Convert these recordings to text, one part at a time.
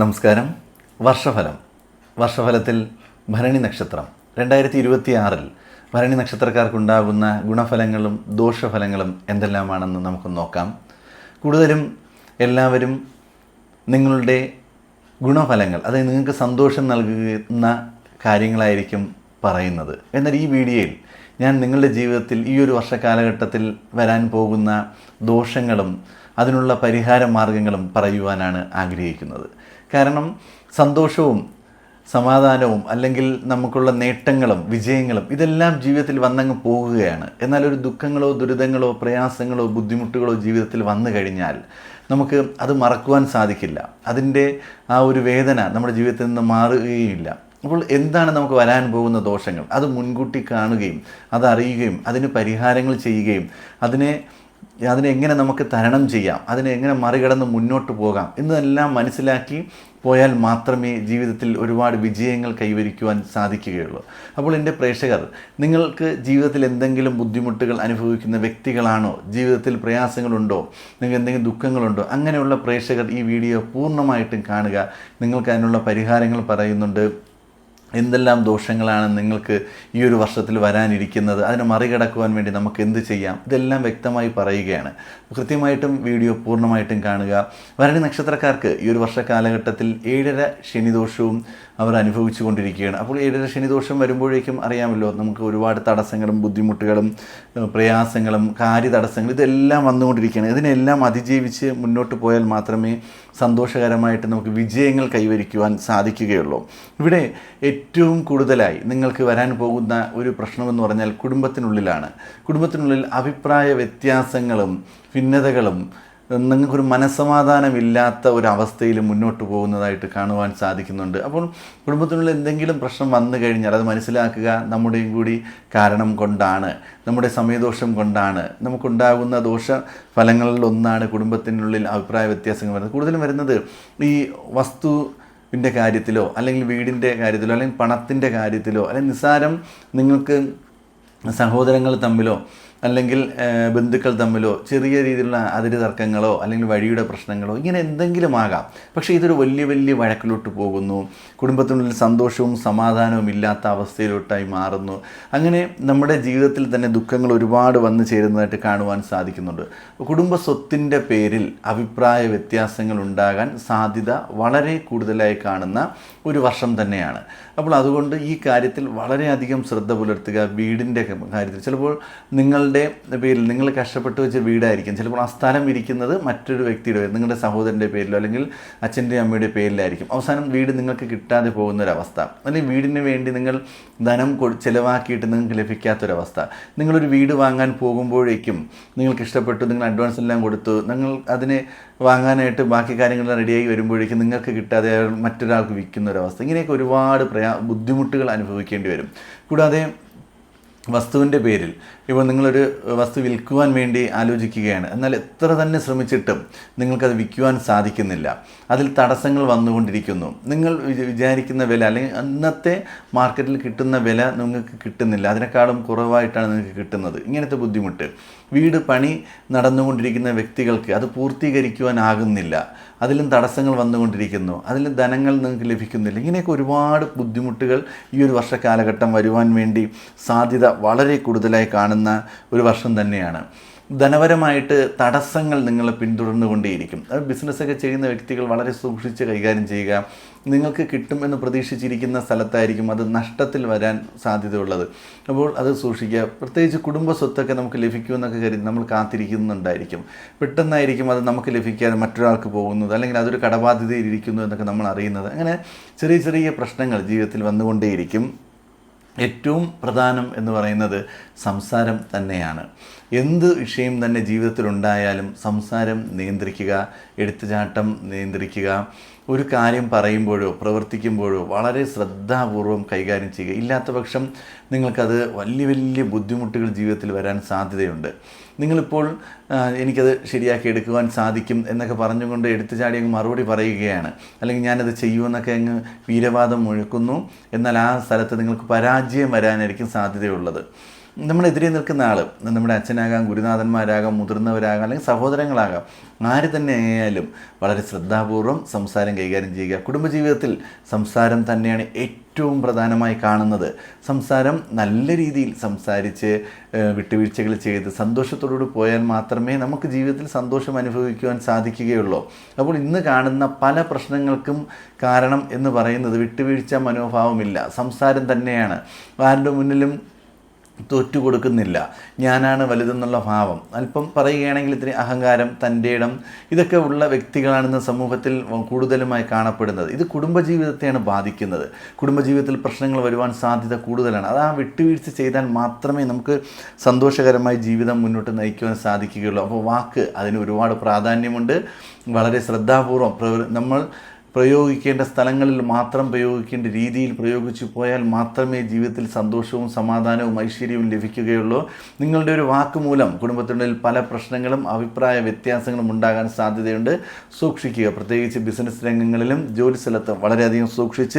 നമസ്കാരം. വർഷഫലം. വർഷഫലത്തിൽ ഭരണി നക്ഷത്രം. രണ്ടായിരത്തി ഇരുപത്തി ആറിൽ ഭരണി നക്ഷത്രക്കാർക്കുണ്ടാകുന്ന ഗുണഫലങ്ങളും ദോഷഫലങ്ങളും എന്തെല്ലാമാണെന്ന് നമുക്ക് നോക്കാം. കൂടുതലും എല്ലാവരും നിങ്ങളുടെ ഗുണഫലങ്ങൾ അതായത് നിങ്ങൾക്ക് സന്തോഷം നൽകുന്ന കാര്യങ്ങളായിരിക്കും പറയുന്നത്. എന്നാൽ ഈ വീഡിയോയിൽ ഞാൻ നിങ്ങളുടെ ജീവിതത്തിൽ ഈ ഒരു വർഷ കാലഘട്ടത്തിൽ വരാൻ പോകുന്ന ദോഷങ്ങളും അതിനുള്ള പരിഹാര മാർഗങ്ങളും പറയുവാനാണ് ആഗ്രഹിക്കുന്നത്. കാരണം സന്തോഷവും സമാധാനവും അല്ലെങ്കിൽ നമുക്കുള്ള നേട്ടങ്ങളും വിജയങ്ങളും ഇതെല്ലാം ജീവിതത്തിൽ വന്നങ്ങ് പോകുകയാണ്. എന്നാൽ ഒരു ദുഃഖങ്ങളോ ദുരിതങ്ങളോ പ്രയാസങ്ങളോ ബുദ്ധിമുട്ടുകളോ ജീവിതത്തിൽ വന്നു കഴിഞ്ഞാൽ നമുക്ക് അത് മറക്കുവാൻ സാധിക്കില്ല. അതിന്റെ ആ ഒരു വേദന നമ്മുടെ ജീവിതത്തിൽ നിന്ന് മാറുകയുമില്ല. അപ്പോൾ എന്താണ് നമുക്ക് വരാൻ പോകുന്ന ദോഷങ്ങൾ? അത് മുൻകൂട്ടി കാണുകയും അത് അറിയുകയും അതിന് പരിഹാരങ്ങൾ ചെയ്യുകയും അതിനെ അതിനെ എങ്ങനെ നമുക്ക് തരണം ചെയ്യാം? അതിനെ എങ്ങനെ മറികടന്ന് മുന്നോട്ട് പോകാം? എന്നതെല്ലാം മനസ്സിലാക്കി പോയാൽ മാത്രമേ ജീവിതത്തിൽ ഒരുപാട് വിജയങ്ങൾ കൈവരിക്കുവാൻ സാധിക്കുകയുള്ളൂ. അപ്പോൾ എന്റെ പ്രേക്ഷകർ നിങ്ങൾക്ക് ജീവിതത്തിൽ എന്തെങ്കിലും ബുദ്ധിമുട്ടുകൾ അനുഭവിക്കുന്ന വ്യക്തികളാണോ? ജീവിതത്തിൽ പ്രയാസങ്ങളുണ്ടോ? നിങ്ങൾക്ക് എന്തെങ്കിലും ദുഃഖങ്ങളുണ്ടോ? അങ്ങനെയുള്ള പ്രേക്ഷകർ ഈ വീഡിയോ പൂർണമായിട്ടും കാണുക. നിങ്ങൾക്ക് അതിനുള്ള പരിഹാരങ്ങൾ പറയുന്നുണ്ട്. എന്തെല്ലാം ദോഷങ്ങളാണ് നിങ്ങൾക്ക് ഈ ഒരു വർഷത്തിൽ വരാനിരിക്കുന്നത്? അതിനെ മറികടക്കുവാൻ വേണ്ടി നമുക്ക് എന്ത് ചെയ്യാം? ഇതെല്ലാം വ്യക്തമായി പറയുകയാണ്. കൃത്യമായിട്ടും വീഡിയോ പൂർണമായിട്ടും കാണുക. ഭരണി നക്ഷത്രക്കാർക്ക് ഈ ഒരു വർഷ കാലഘട്ടത്തിൽ ഏഴര ശനിദോഷവും അവർ അനുഭവിച്ചു കൊണ്ടിരിക്കുകയാണ്. അപ്പോൾ ഏഴര ശനിദോഷം വരുമ്പോഴേക്കും അറിയാമല്ലോ നമുക്ക് ഒരുപാട് തടസ്സങ്ങളും ബുദ്ധിമുട്ടുകളും പ്രയാസങ്ങളും കാര്യ തടസ്സങ്ങളും ഇതെല്ലാം വന്നുകൊണ്ടിരിക്കുകയാണ്. ഇതിനെല്ലാം അതിജീവിച്ച് മുന്നോട്ട് പോയാൽ മാത്രമേ സന്തോഷകരമായിട്ട് നമുക്ക് വിജയങ്ങൾ കൈവരിക്കുവാൻ സാധിക്കുകയുള്ളൂ. ഇവിടെ ഏറ്റവും കൂടുതലായി നിങ്ങൾക്ക് വരാൻ പോകുന്ന ഒരു പ്രശ്നമെന്ന് പറഞ്ഞാൽ കുടുംബത്തിനുള്ളിലാണ്. കുടുംബത്തിനുള്ളിൽ അഭിപ്രായ വ്യത്യാസങ്ങളും ഭിന്നതകളും നിങ്ങൾക്കൊരു മനസ്സമാധാനമില്ലാത്ത ഒരവസ്ഥയിൽ മുന്നോട്ട് പോകുന്നതായിട്ട് കാണുവാൻ സാധിക്കുന്നുണ്ട്. അപ്പോൾ കുടുംബത്തിനുള്ളിൽ എന്തെങ്കിലും പ്രശ്നം വന്നു കഴിഞ്ഞാൽ അത് മനസ്സിലാക്കുക നമ്മുടെയും കൂടി കാരണം കൊണ്ടാണ് നമ്മുടെ സമയദോഷം കൊണ്ടാണ്. നമുക്കുണ്ടാകുന്ന ദോഷ ഫലങ്ങളിൽ ഒന്നാണ് കുടുംബത്തിനുള്ളിൽ അഭിപ്രായ വ്യത്യാസങ്ങൾ വരുന്നത്. കൂടുതലും വരുന്നത് ഈ വസ്തു ന്റെ കാര്യത്തിലോ അല്ലെങ്കിൽ വീടിന്റെ കാര്യത്തിലോ അല്ലെങ്കിൽ പണത്തിന്റെ കാര്യത്തിലോ അല്ലെങ്കിൽ നിസ്സാരം നിങ്ങൾക്ക് സഹോദരങ്ങൾ തമ്മിലോ അല്ലെങ്കിൽ ബന്ധുക്കൾ തമ്മിലോ ചെറിയ രീതിയിലുള്ള അതിര് തർക്കങ്ങളോ അല്ലെങ്കിൽ വഴിയുടെ പ്രശ്നങ്ങളോ ഇങ്ങനെ എന്തെങ്കിലും ആകാം. പക്ഷേ ഇതൊരു വലിയ വലിയ വഴക്കിലോട്ട് പോകുന്നു. കുടുംബത്തിനുള്ളിൽ സന്തോഷവും സമാധാനവും ഇല്ലാത്ത അവസ്ഥയിലോട്ടായി മാറുന്നു. അങ്ങനെ നമ്മുടെ ജീവിതത്തിൽ തന്നെ ദുഃഖങ്ങൾ ഒരുപാട് വന്നു ചേരുന്നതായിട്ട് കാണുവാൻ സാധിക്കുന്നുണ്ട്. കുടുംബ സ്വത്തിന്റെ പേരിൽ അഭിപ്രായ വ്യത്യാസങ്ങൾ ഉണ്ടാകാൻ സാധ്യത വളരെ കൂടുതലായി കാണുന്ന ഒരു വർഷം തന്നെയാണ്. അപ്പോൾ അതുകൊണ്ട് ഈ കാര്യത്തിൽ വളരെയധികം ശ്രദ്ധ പുലർത്തുക വീടിന്റെ കാര്യത്തിൽ. ചിലപ്പോൾ നിങ്ങളുടെ പേരിൽ നിങ്ങൾ കഷ്ടപ്പെട്ട് വെച്ച വീടായിരിക്കും. ചിലപ്പോൾ ആ സ്ഥലം ഇരിക്കുന്നത് മറ്റൊരു വ്യക്തിയുടെ പേരിൽ നിങ്ങളുടെ സഹോദരന്റെ പേരിലോ അല്ലെങ്കിൽ അച്ഛന്റെയും അമ്മയുടെ പേരിലായിരിക്കും. അവസാനം വീട് നിങ്ങൾക്ക് കിട്ടാതെ പോകുന്ന ഒരവസ്ഥ അല്ലെങ്കിൽ വീടിന് വേണ്ടി നിങ്ങൾ ധനം ചിലവാക്കിയിട്ട് നിങ്ങൾക്ക് ലഭിക്കാത്തൊരവസ്ഥ. നിങ്ങളൊരു വീട് വാങ്ങാൻ പോകുമ്പോഴേക്കും നിങ്ങൾക്ക് ഇഷ്ടപ്പെട്ടു നിങ്ങൾ അഡ്വാൻസ് എല്ലാം കൊടുത്തു നിങ്ങൾ അതിനെ വാങ്ങാനായിട്ട് ബാക്കി കാര്യങ്ങളെല്ലാം റെഡിയായി വരുമ്പോഴേക്കും നിങ്ങൾക്ക് കിട്ടാതെ മറ്റൊരാൾക്ക് വിൽക്കുന്ന ഒരവസ്ഥ ഇങ്ങനെയൊക്കെ ഒരുപാട് പ്രയാ ബുദ്ധിമുട്ടുകൾ അനുഭവിക്കേണ്ടി വരും. കൂടാതെ വസ്തുവിന്റെ പേരിൽ. ഇപ്പോൾ നിങ്ങളൊരു വസ്തു വിൽക്കുവാൻ വേണ്ടി ആലോചിക്കുകയാണ്. എന്നാൽ എത്ര തന്നെ ശ്രമിച്ചിട്ടും നിങ്ങൾക്കത് വിൽക്കുവാൻ സാധിക്കുന്നില്ല. അതിൽ തടസ്സങ്ങൾ വന്നുകൊണ്ടിരിക്കുന്നു. നിങ്ങൾ വിച- വിചാരിക്കുന്ന വില അല്ലെങ്കിൽ അന്നത്തെ മാർക്കറ്റിൽ കിട്ടുന്ന വില നിങ്ങൾക്ക് കിട്ടുന്നില്ല. അതിനേക്കാളും കുറവായിട്ടാണ് നിങ്ങൾക്ക് കിട്ടുന്നത്. ഇങ്ങനത്തെ ബുദ്ധിമുട്ട്. വീട് പണി നടന്നുകൊണ്ടിരിക്കുന്ന വ്യക്തികൾക്ക് അത് പൂർത്തീകരിക്കുവാനാകുന്നില്ല അതിലും തടസ്സങ്ങൾ വന്നുകൊണ്ടിരിക്കുന്നു. അതിലും ധനങ്ങൾ നിങ്ങൾക്ക് ലഭിക്കുന്നില്ല. ഇങ്ങനെയൊക്കെ ഒരുപാട് ബുദ്ധിമുട്ടുകൾ ഈ ഒരു വർഷ കാലഘട്ടം വരുവാൻ വേണ്ടി സാധ്യത വളരെ കൂടുതലായി കാണുന്ന ഒരു വർഷം തന്നെയാണ്. ധനപരമായിട്ട് തടസ്സങ്ങൾ നിങ്ങളെ പിന്തുടർന്നുകൊണ്ടേയിരിക്കും. അത് ബിസിനസ്സൊക്കെ ചെയ്യുന്ന വ്യക്തികൾ വളരെ സൂക്ഷിച്ച് കൈകാര്യം ചെയ്യുക. നിങ്ങൾക്ക് കിട്ടും എന്ന് പ്രതീക്ഷിച്ചിരിക്കുന്ന സ്ഥലത്തായിരിക്കും അത് നഷ്ടത്തിൽ വരാൻ സാധ്യതയുള്ളത്. അപ്പോൾ അത് സൂക്ഷിക്കുക. പ്രത്യേകിച്ച് കുടുംബ സ്വത്തൊക്കെ നമുക്ക് ലഭിക്കുമെന്നൊക്കെ കരുതി നമ്മൾ കാത്തിരിക്കുന്നുണ്ടായിരിക്കും. പെട്ടെന്നായിരിക്കും അത് നമുക്ക് ലഭിക്കാതെ മറ്റൊരാൾക്ക് പോകുന്നത്. അല്ലെങ്കിൽ അതൊരു കടബാധ്യതയിൽ ഇരിക്കുന്നു എന്നൊക്കെ നമ്മൾ അറിയുന്നത്. അങ്ങനെ ചെറിയ ചെറിയ പ്രശ്നങ്ങൾ ജീവിതത്തിൽ വന്നുകൊണ്ടേയിരിക്കും. ഏറ്റവും പ്രധാനം എന്ന് പറയുന്നത് സംസാരം തന്നെയാണ്. എന്ത് വിഷയം തന്നെ ജീവിതത്തിലുണ്ടായാലും സംസാരം നിയന്ത്രിക്കുക എടുത്തുചാട്ടം നിയന്ത്രിക്കുക ഒരു കാര്യം പറയുമ്പോഴോ പ്രവർത്തിക്കുമ്പോഴോ വളരെ ശ്രദ്ധാപൂർവം കൈകാര്യം ചെയ്യുക. ഇല്ലാത്ത പക്ഷം നിങ്ങൾക്കത് വലിയ വലിയ ബുദ്ധിമുട്ടുകൾ ജീവിതത്തിൽ വരാൻ സാധ്യതയുണ്ട്. നിങ്ങളിപ്പോൾ എനിക്കത് ശരിയാക്കി എടുക്കുവാൻ സാധിക്കും എന്നൊക്കെ പറഞ്ഞുകൊണ്ട് എടുത്തു ചാടി അങ്ങ് മറുപടി പറയുകയാണ്. അല്ലെങ്കിൽ ഞാനത് ചെയ്യുമെന്നൊക്കെ അങ്ങ് വീരവാദം മുഴക്കുന്നു. എന്നാൽ ആ സ്ഥലത്ത് നിങ്ങൾക്ക് പരാജയം വരാനായിരിക്കും സാധ്യതയുള്ളത്. നമ്മളെതിരെ നിൽക്കുന്ന ആൾ നമ്മുടെ അച്ഛനാകാം ഗുരുനാഥന്മാരാകാം മുതിർന്നവരാകാം അല്ലെങ്കിൽ സഹോദരങ്ങളാകാം ആര് തന്നെ ആയാലും വളരെ ശ്രദ്ധാപൂർവം സംസാരം കൈകാര്യം ചെയ്യുക. കുടുംബജീവിതത്തിൽ സംസാരം തന്നെയാണ് ഏറ്റവും പ്രധാനമായി കാണുന്നത് സംസാരം നല്ല രീതിയിൽ സംസാരിച്ച് വിട്ടുവീഴ്ചകൾ ചെയ്ത് സന്തോഷത്തോടുകൂടി പോയാൽ മാത്രമേ നമുക്ക് ജീവിതത്തിൽ സന്തോഷം അനുഭവിക്കുവാൻ സാധിക്കുകയുള്ളൂ. അപ്പോൾ ഇന്ന് കാണുന്ന പല പ്രശ്നങ്ങൾക്കും കാരണം എന്ന് പറയുന്നത് വിട്ടുവീഴ്ച മനോഭാവമില്ല. സംസാരം തന്നെയാണ്. ആരുടെ മുന്നിലും തോറ്റു കൊടുക്കുന്നില്ല. ഞാനാണ് വലുതെന്നുള്ള ഭാവം. അല്പം പറയുകയാണെങ്കിൽ ഇത്തിരി അഹങ്കാരം തന്റെ ഇടം ഇതൊക്കെ ഉള്ള വ്യക്തികളാണെന്ന് സമൂഹത്തിൽ കൂടുതലുമായി കാണപ്പെടുന്നത്. ഇത് കുടുംബജീവിതത്തെയാണ് ബാധിക്കുന്നത്. കുടുംബജീവിതത്തിൽ പ്രശ്നങ്ങൾ വരുവാൻ സാധ്യത കൂടുതലാണ്. അത് ആ വിട്ടുവീഴ്ച ചെയ്താൽ മാത്രമേ നമുക്ക് സന്തോഷകരമായി ജീവിതം മുന്നോട്ട് നയിക്കുവാൻ സാധിക്കുകയുള്ളൂ. അപ്പോൾ വാക്ക് അതിന് ഒരുപാട് പ്രാധാന്യമുണ്ട്. വളരെ ശ്രദ്ധാപൂർവം നമ്മൾ പ്രയോഗിക്കേണ്ട സ്ഥലങ്ങളിൽ മാത്രം പ്രയോഗിക്കേണ്ട രീതിയിൽ പ്രയോഗിച്ചു പോയാൽ മാത്രമേ ജീവിതത്തിൽ സന്തോഷവും സമാധാനവും ഐശ്വര്യവും ലഭിക്കുകയുള്ളൂ. നിങ്ങളുടെ ഒരു വാക്ക് മൂലം കുടുംബത്തിനുള്ളിൽ പല പ്രശ്നങ്ങളും അഭിപ്രായ വ്യത്യാസങ്ങളും ഉണ്ടാകാൻ സാധ്യതയുണ്ട്. സൂക്ഷിക്കുക. പ്രത്യേകിച്ച് ബിസിനസ് രംഗങ്ങളിലും ജോലി സ്ഥലത്ത് വളരെയധികം സൂക്ഷിച്ച്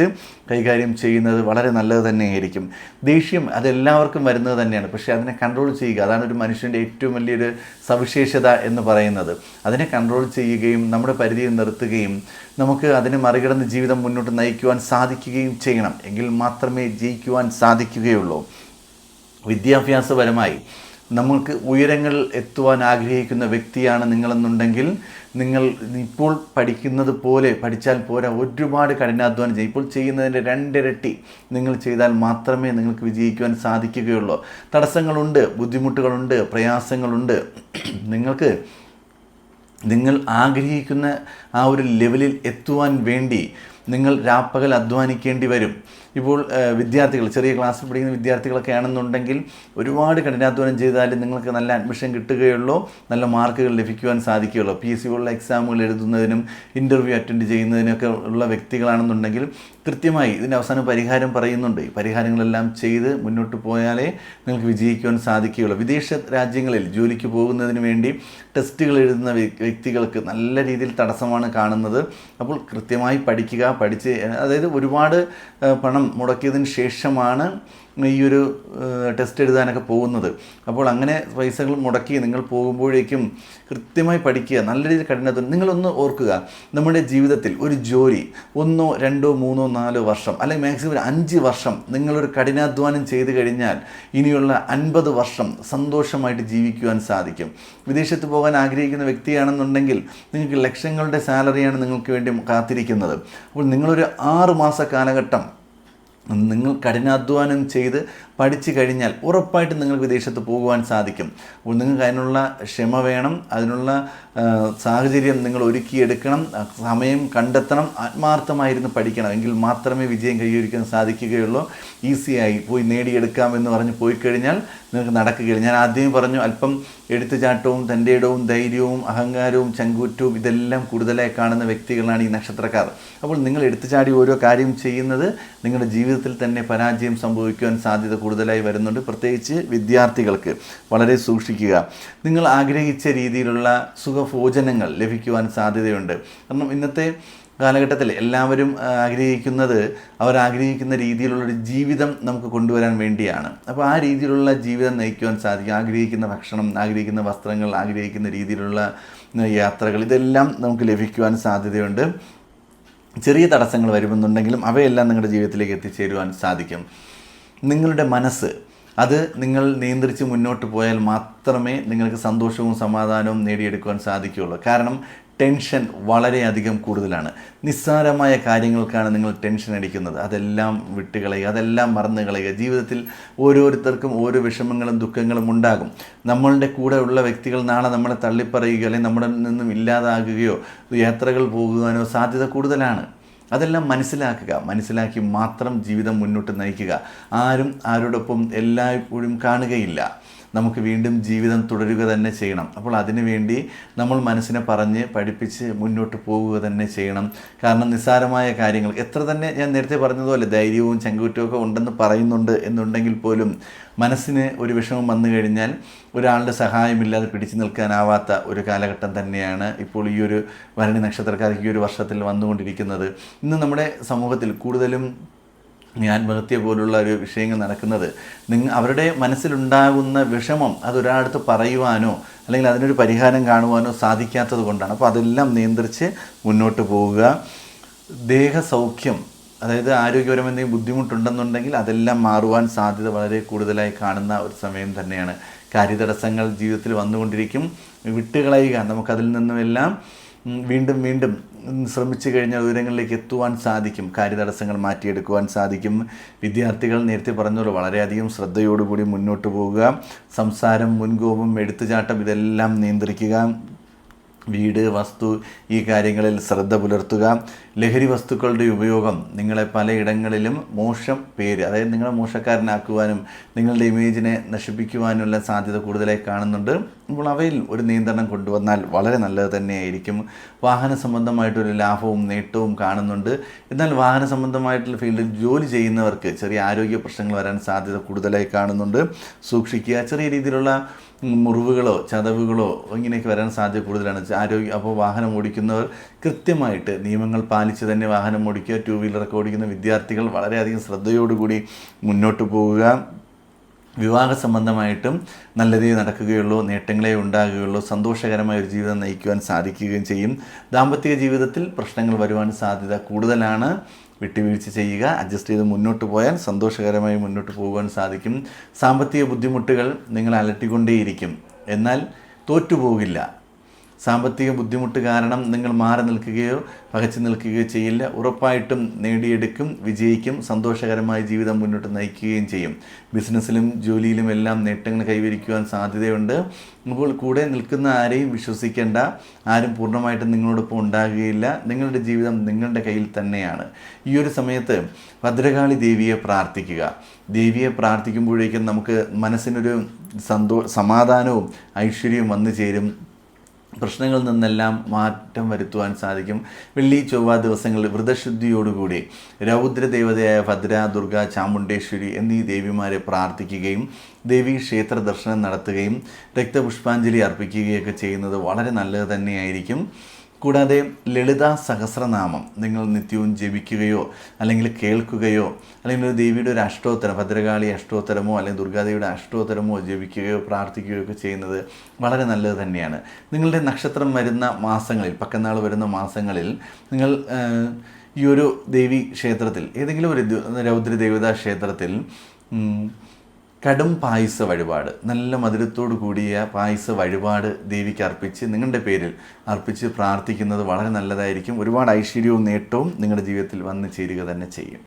കൈകാര്യം ചെയ്യുന്നത് വളരെ നല്ലത് തന്നെയായിരിക്കും. ദേഷ്യം അതെല്ലാവർക്കും വരുന്നത് തന്നെയാണ്. പക്ഷേ അതിനെ കൺട്രോൾ ചെയ്യുക അതാണ് ഒരു മനുഷ്യന്റെ ഏറ്റവും വലിയൊരു സവിശേഷത എന്ന് പറയുന്നത്. അതിനെ കൺട്രോൾ ചെയ്യുകയും നമ്മുടെ പരിധിയിൽ നിർത്തുകയും നമുക്ക് അതിനെ മറികടന്ന് ജീവിതം മുന്നോട്ട് നയിക്കുവാൻ സാധിക്കുകയും ചെയ്യണം. എങ്കിൽ മാത്രമേ ജയിക്കുവാൻ സാധിക്കുകയുള്ളൂ. വിദ്യാഭ്യാസപരമായി നമ്മൾക്ക് ഉയരങ്ങൾ എത്തുവാൻ ആഗ്രഹിക്കുന്ന വ്യക്തിയാണ് നിങ്ങളെന്നുണ്ടെങ്കിൽ നിങ്ങൾ ഇപ്പോൾ പഠിക്കുന്നത് പോലെ പഠിച്ചാൽ പോരാ. ഒരുപാട് കഠിനാധ്വാനം ചെയ്യും ഇപ്പോൾ ചെയ്യുന്നതിന്റെ രണ്ടിരട്ടി നിങ്ങൾ ചെയ്താൽ മാത്രമേ നിങ്ങൾക്ക് വിജയിക്കുവാൻ സാധിക്കുകയുള്ളൂ. തടസ്സങ്ങളുണ്ട് ബുദ്ധിമുട്ടുകളുണ്ട് പ്രയാസങ്ങളുണ്ട്. നിങ്ങൾക്ക് നിങ്ങൾ ആഗ്രഹിക്കുന്ന ആ ഒരു ലെവലിൽ എത്തുവാൻ വേണ്ടി നിങ്ങൾ രാപ്പകൽ അധ്വാനിക്കേണ്ടി വരും. ഇപ്പോൾ വിദ്യാർത്ഥികൾ ചെറിയ ക്ലാസ്സിൽ പഠിക്കുന്ന വിദ്യാർത്ഥികളൊക്കെ ആണെന്നുണ്ടെങ്കിൽ ഒരുപാട് കഠിനാധ്വാനം ചെയ്താലും നിങ്ങൾക്ക് നല്ല അഡ്മിഷൻ കിട്ടുകയുള്ളൂ നല്ല മാർക്കുകൾ ലഭിക്കുവാൻ സാധിക്കുകയുള്ളൂ. പി എസ് സി പോലുള്ള എക്സാമുകൾ എഴുതുന്നതിനും ഇന്റർവ്യൂ അറ്റൻഡ് ചെയ്യുന്നതിനൊക്കെ ഉള്ള വ്യക്തികളാണെന്നുണ്ടെങ്കിൽ കൃത്യമായി ഇതിന്റെ അവസാനം പരിഹാരം പറയുന്നുണ്ട്. ഈ പരിഹാരങ്ങളെല്ലാം ചെയ്ത് മുന്നോട്ട് പോയാലേ നിങ്ങൾക്ക് വിജയിക്കുവാൻ സാധിക്കുകയുള്ളൂ. വിദേശ രാജ്യങ്ങളിൽ ജോലിക്ക് പോകുന്നതിന് വേണ്ടി ടെസ്റ്റുകൾ എഴുതുന്ന വ്യക്തികൾക്ക് നല്ല രീതിയിൽ തടസ്സമാണ് കാണുന്നത്. അപ്പോൾ കൃത്യമായി പഠിക്കുക പഠിച്ച് അതായത് ഒരുപാട് ഏഹ്, പണം മുടക്കിയതിന് ശേഷമാണ് ഈ ഒരു ടെസ്റ്റ് എഴുതാനൊക്കെ പോകുന്നത്. അപ്പോൾ അങ്ങനെ പൈസകൾ മുടക്കി നിങ്ങൾ പോകുമ്പോഴേക്കും കൃത്യമായി പഠിക്കുക നല്ല രീതിയിൽ കഠിനാധ്വാനം നിങ്ങളൊന്ന് ഓർക്കുക നമ്മുടെ ജീവിതത്തിൽ ഒരു ജോലി ഒന്നോ രണ്ടോ മൂന്നോ നാലോ വർഷം അല്ലെങ്കിൽ മാക്സിമം ഒരു അഞ്ച് വർഷം നിങ്ങളൊരു കഠിനാധ്വാനം ചെയ്തു കഴിഞ്ഞാൽ ഇനിയുള്ള അൻപത് വർഷം സന്തോഷമായിട്ട് ജീവിക്കുവാൻ സാധിക്കും. വിദേശത്ത് പോകാൻ ആഗ്രഹിക്കുന്ന വ്യക്തിയാണെന്നുണ്ടെങ്കിൽ നിങ്ങൾക്ക് ലക്ഷങ്ങളുടെ സാലറിയാണ് നിങ്ങൾക്ക് വേണ്ടി കാത്തിരിക്കുന്നത്. അപ്പോൾ നിങ്ങളൊരു ആറ് മാസ കാലഘട്ടം നിങ്ങൾ കഠിനാധ്വാനം ചെയ്ത് പഠിച്ചു കഴിഞ്ഞാൽ ഉറപ്പായിട്ടും നിങ്ങൾക്ക് വിദേശത്ത് പോകുവാൻ സാധിക്കും. അപ്പോൾ നിങ്ങൾക്ക് അതിനുള്ള ക്ഷമ വേണം അതിനുള്ള സാഹചര്യം നിങ്ങൾ ഒരുക്കിയെടുക്കണം സമയം കണ്ടെത്തണം ആത്മാർത്ഥമായിരുന്നു പഠിക്കണം. എങ്കിൽ മാത്രമേ വിജയം കൈവരിക്കാൻ സാധിക്കുകയുള്ളൂ. ഈസിയായി പോയി നേടിയെടുക്കാം എന്ന് പറഞ്ഞ് പോയി കഴിഞ്ഞാൽ നിങ്ങൾക്ക് നടക്കുകയില്ല. ഞാൻ ആദ്യമേ പറഞ്ഞു അല്പം എടുത്തുചാട്ടവും തന്റെ ഇടവും ധൈര്യവും അഹങ്കാരവും ചങ്കൂറ്റവും ഇതെല്ലാം കൂടുതലായി കാണുന്ന വ്യക്തികളാണ് ഈ നക്ഷത്രക്കാർ. അപ്പോൾ നിങ്ങൾ എടുത്തുചാടി ഓരോ കാര്യം ചെയ്യുന്നത് നിങ്ങളുടെ ജീവിതത്തിൽ തന്നെ പരാജയം സംഭവിക്കുവാൻ സാധ്യത കൂടുതലായി വരുന്നുണ്ട്. പ്രത്യേകിച്ച് വിദ്യാർത്ഥികൾക്ക് വളരെ സൂക്ഷിക്കുക. നിങ്ങൾ ആഗ്രഹിച്ച രീതിയിലുള്ള സുഖഭോജനങ്ങൾ ലഭിക്കുവാൻ സാധ്യതയുണ്ട്. കാരണം ഇന്നത്തെ കാലഘട്ടത്തിൽ എല്ലാവരും ആഗ്രഹിക്കുന്നത് അവർ ആഗ്രഹിക്കുന്ന രീതിയിലുള്ളൊരു ജീവിതം നമുക്ക് കൊണ്ടുവരാൻ വേണ്ടിയാണ്. അപ്പോൾ ആ രീതിയിലുള്ള ജീവിതം നയിക്കുവാൻ സാധിക്കും. ആഗ്രഹിക്കുന്ന ഭക്ഷണം ആഗ്രഹിക്കുന്ന വസ്ത്രങ്ങൾ ആഗ്രഹിക്കുന്ന രീതിയിലുള്ള യാത്രകൾ ഇതെല്ലാം നമുക്ക് ലഭിക്കുവാൻ സാധ്യതയുണ്ട്. ചെറിയ തടസ്സങ്ങൾ വരുമെന്നുണ്ടെങ്കിലും അവയെല്ലാം നിങ്ങളുടെ ജീവിതത്തിലേക്ക് എത്തിച്ചേരുവാൻ സാധിക്കും. നിങ്ങളുടെ മനസ്സ് അത് നിങ്ങൾ നിയന്ത്രിച്ച് മുന്നോട്ട് പോയാൽ മാത്രമേ നിങ്ങൾക്ക് സന്തോഷവും സമാധാനവും നേടിയെടുക്കുവാൻ സാധിക്കുകയുള്ളൂ. കാരണം ടെൻഷൻ വളരെയധികം കൂടുതലാണ്. നിസ്സാരമായ കാര്യങ്ങൾക്കാണ് നിങ്ങൾ ടെൻഷൻ അടിക്കുന്നത്. അതെല്ലാം വിട്ടുകളയുക അതെല്ലാം മറന്നു കളയുക. ജീവിതത്തിൽ ഓരോരുത്തർക്കും ഓരോ വിഷമങ്ങളും ദുഃഖങ്ങളും ഉണ്ടാകും. നമ്മളുടെ കൂടെ ഉള്ള വ്യക്തികൾ നാളെ നമ്മളെ തള്ളിപ്പറയുകയോ അല്ലെങ്കിൽ നമ്മുടെ നിന്നും ഇല്ലാതാകുകയോ യാത്രകൾ പോകുവാനോ സാധ്യത കൂടുതലാണ്. അതെല്ലാം മനസ്സിലാക്കുക. മനസ്സിലാക്കി മാത്രം ജീവിതം മുന്നോട്ട് നയിക്കുക. ആരും ആരോടൊപ്പം എല്ലായ്പ്പോഴും കാണുകയില്ല. നമുക്ക് വീണ്ടും ജീവിതം തുടരുക തന്നെ ചെയ്യണം. അപ്പോൾ അതിനുവേണ്ടി നമ്മൾ മനസ്സിനെ പറഞ്ഞ് പഠിപ്പിച്ച് മുന്നോട്ട് പോവുക തന്നെ ചെയ്യണം. കാരണം നിസ്സാരമായ കാര്യങ്ങൾ എത്ര തന്നെ ഞാൻ നേരത്തെ പറഞ്ഞതുപോലെ ധൈര്യവും ചങ്കൂറ്റവും ഒക്കെ ഉണ്ടെന്ന് പറയുന്നുണ്ട് എന്നുണ്ടെങ്കിൽ പോലും മനസ്സിന് ഒരു വിഷമം വന്നു കഴിഞ്ഞാൽ ഒരാളുടെ സഹായമില്ലാതെ പിടിച്ചു നിൽക്കാനാവാത്ത ഒരു കാലഘട്ടം തന്നെയാണ് ഇപ്പോൾ ഈ ഒരു ഭരണി നക്ഷത്രക്കാർക്ക് ഈ ഒരു വർഷത്തിൽ വന്നുകൊണ്ടിരിക്കുന്നത്. ഇന്ന് നമ്മുടെ സമൂഹത്തിൽ കൂടുതലും ആത്മഹത്യ പോലുള്ള ഒരു വിഷയങ്ങൾ നടക്കുന്നത്. നിങ്ങ അവരുടെ മനസ്സിലുണ്ടാകുന്ന വിഷമം അതൊരാളടുത്ത് പറയുവാനോ അല്ലെങ്കിൽ അതിനൊരു പരിഹാരം കാണുവാനോ സാധിക്കാത്തത് കൊണ്ടാണ്. അപ്പോൾ അതെല്ലാം നിയന്ത്രിച്ച് മുന്നോട്ട് പോവുക. ദേഹസൗഖ്യം അതായത് ആരോഗ്യപരമായ എന്തെങ്കിലും ബുദ്ധിമുട്ടുണ്ടെന്നുണ്ടെങ്കിൽ അതെല്ലാം മാറുവാൻ സാധ്യത വളരെ കൂടുതലായി കാണുന്ന ഒരു സമയം തന്നെയാണ്. കാര്യതടസ്സങ്ങൾ ജീവിതത്തിൽ വന്നുകൊണ്ടിരിക്കും. വിട്ടുകളയുക നമുക്കതിൽ നിന്നുമെല്ലാം വീണ്ടും വീണ്ടും ശ്രമിച്ചു കഴിഞ്ഞാൽ ഉയരങ്ങളിലേക്ക് എത്തുവാൻ സാധിക്കും. കാര്യതടസ്സങ്ങൾ മാറ്റിയെടുക്കുവാൻ സാധിക്കും. വിദ്യാർത്ഥികൾ നേരത്തെ പറഞ്ഞോളൂ വളരെയധികം ശ്രദ്ധയോടുകൂടി മുന്നോട്ട് പോകുക സംസാരം മുൻകോപം എടുത്തുചാട്ടം ഇതെല്ലാം നിയന്ത്രിക്കുക. വീട് വസ്തു ഈ കാര്യങ്ങളിൽ ശ്രദ്ധ പുലർത്തുക. ലഹരി വസ്തുക്കളുടെ ഉപയോഗം നിങ്ങളെ പലയിടങ്ങളിലും മോശം പേര് അതായത് നിങ്ങളെ മോശക്കാരനാക്കുവാനും നിങ്ങളുടെ ഇമേജിനെ നശിപ്പിക്കുവാനുള്ള സാധ്യത കൂടുതലായി കാണുന്നുണ്ട്. അപ്പോൾ അവയിൽ ഒരു നിയന്ത്രണം കൊണ്ടുവന്നാൽ വളരെ നല്ലത് തന്നെയായിരിക്കും. വാഹന സംബന്ധമായിട്ടൊരു ലാഭവും നേട്ടവും കാണുന്നുണ്ട്. എന്നാൽ വാഹന സംബന്ധമായിട്ടുള്ള ഫീൽഡിൽ ജോലി ചെയ്യുന്നവർക്ക് ചെറിയ ആരോഗ്യ പ്രശ്നങ്ങൾ വരാൻ സാധ്യത കൂടുതലായി കാണുന്നുണ്ട്. സൂക്ഷിക്കുക. ചെറിയ രീതിയിലുള്ള മുറിവുകളോ ചതവുകളോ ഇങ്ങനെയൊക്കെ വരാൻ സാധ്യത കൂടുതലാണ്. ആരോഗ്യ അപ്പോൾ വാഹനം ഓടിക്കുന്നവർ കൃത്യമായിട്ട് നിയമങ്ങൾ പാലിച്ച് തന്നെ വാഹനം ഓടിക്കുക. ടു വീലറൊക്കെ ഓടിക്കുന്ന വിദ്യാർത്ഥികൾ വളരെയധികം ശ്രദ്ധയോടുകൂടി മുന്നോട്ട് പോവുക. വിവാഹ സംബന്ധമായിട്ടും നല്ലതേ നടക്കുകയുള്ളൂ നേട്ടങ്ങളെ ഉണ്ടാകുകയുള്ളൂ സന്തോഷകരമായ ഒരു ജീവിതം നയിക്കുവാൻ സാധിക്കുകയും ചെയ്യും. ദാമ്പത്യ ജീവിതത്തിൽ പ്രശ്നങ്ങൾ വരുവാൻ സാധ്യത കൂടുതലാണ്. വിട്ടുവീഴ്ച ചെയ്യുക അഡ്ജസ്റ്റ് ചെയ്ത് മുന്നോട്ട് പോയാൽ സന്തോഷകരമായി മുന്നോട്ട് പോകുവാൻ സാധിക്കും. സാമ്പത്തിക ബുദ്ധിമുട്ടുകൾ നിങ്ങൾ അലട്ടിക്കൊണ്ടേയിരിക്കും. എന്നാൽ തോറ്റുപോകില്ല. സാമ്പത്തിക ബുദ്ധിമുട്ട് കാരണം നിങ്ങൾ മാറി നിൽക്കുകയോ പകച്ചു നിൽക്കുകയോ ചെയ്യില്ല. ഉറപ്പായിട്ടും നേടിയെടുക്കും വിജയിക്കും സന്തോഷകരമായ ജീവിതം മുന്നോട്ട് നയിക്കുകയും ചെയ്യും. ബിസിനസ്സിലും ജോലിയിലും എല്ലാം നേട്ടങ്ങൾ കൈവരിക്കുവാൻ സാധ്യതയുണ്ട്. അപ്പോൾ കൂടെ നിൽക്കുന്ന ആരെയും വിശ്വസിക്കേണ്ട ആരും പൂർണമായിട്ടും നിങ്ങളോടൊപ്പം ഉണ്ടാകുകയില്ല. നിങ്ങളുടെ ജീവിതം നിങ്ങളുടെ കയ്യിൽ തന്നെയാണ്. ഈ ഒരു സമയത്ത് ഭദ്രകാളി ദേവിയെ പ്രാർത്ഥിക്കുക. ദേവിയെ പ്രാർത്ഥിക്കുമ്പോഴേക്കും നമുക്ക് മനസ്സിനൊരു സന്തോ സമാധാനവും ഐശ്വര്യവും വന്നു ചേരും. പ്രശ്നങ്ങളിൽ നിന്നെല്ലാം മാറ്റം വരുത്തുവാൻ സാധിക്കും. വെള്ളി ചൊവ്വ ദിവസങ്ങളിൽ വ്രതശുദ്ധിയോടുകൂടി രൗദ്രദേവതയായ ഭദ്ര ദുർഗ ചാമുണ്ടേശ്വരി എന്നീ ദേവിമാരെ പ്രാർത്ഥിക്കുകയും ദേവി ക്ഷേത്ര ദർശനം നടത്തുകയും രക്തപുഷ്പാഞ്ജലി അർപ്പിക്കുകയൊക്കെ ചെയ്യുന്നത് വളരെ നല്ലത് തന്നെയായിരിക്കും. കൂടാതെ ലളിത സഹസ്രനാമം നിങ്ങൾ നിത്യവും ജപിക്കുകയോ അല്ലെങ്കിൽ കേൾക്കുകയോ അല്ലെങ്കിൽ ഒരു ദേവിയുടെ ഒരു അഷ്ടോത്തരം ഭദ്രകാളി അഷ്ടോത്തരമോ അല്ലെങ്കിൽ ദുർഗാദേവിയുടെ അഷ്ടോത്തരമോ ജപിക്കുകയോ പ്രാർത്ഥിക്കുകയോ ഒക്കെ ചെയ്യുന്നത് വളരെ നല്ലത് തന്നെയാണ്. നിങ്ങളുടെ നക്ഷത്രം വരുന്ന മാസങ്ങളിൽ പക്കനാൾ വരുന്ന മാസങ്ങളിൽ നിങ്ങൾ ഈ ഒരു ദേവി ക്ഷേത്രത്തിൽ ഏതെങ്കിലും ഒരു രൗദ്ര ദേവതാ ക്ഷേത്രത്തിൽ കടും പായസ വഴിപാട്. നല്ല മധുരത്തോടു കൂടിയ പായസ വഴിപാട് ദേവിക്ക് അർപ്പിച്ച് നിങ്ങളുടെ പേരിൽ അർപ്പിച്ച് പ്രാർത്ഥിക്കുന്നത് വളരെ നല്ലതായിരിക്കും. ഒരുപാട് ഐശ്വര്യവും നേട്ടവും നിങ്ങളുടെ ജീവിതത്തിൽ വന്നു ചേരുക തന്നെ ചെയ്യും.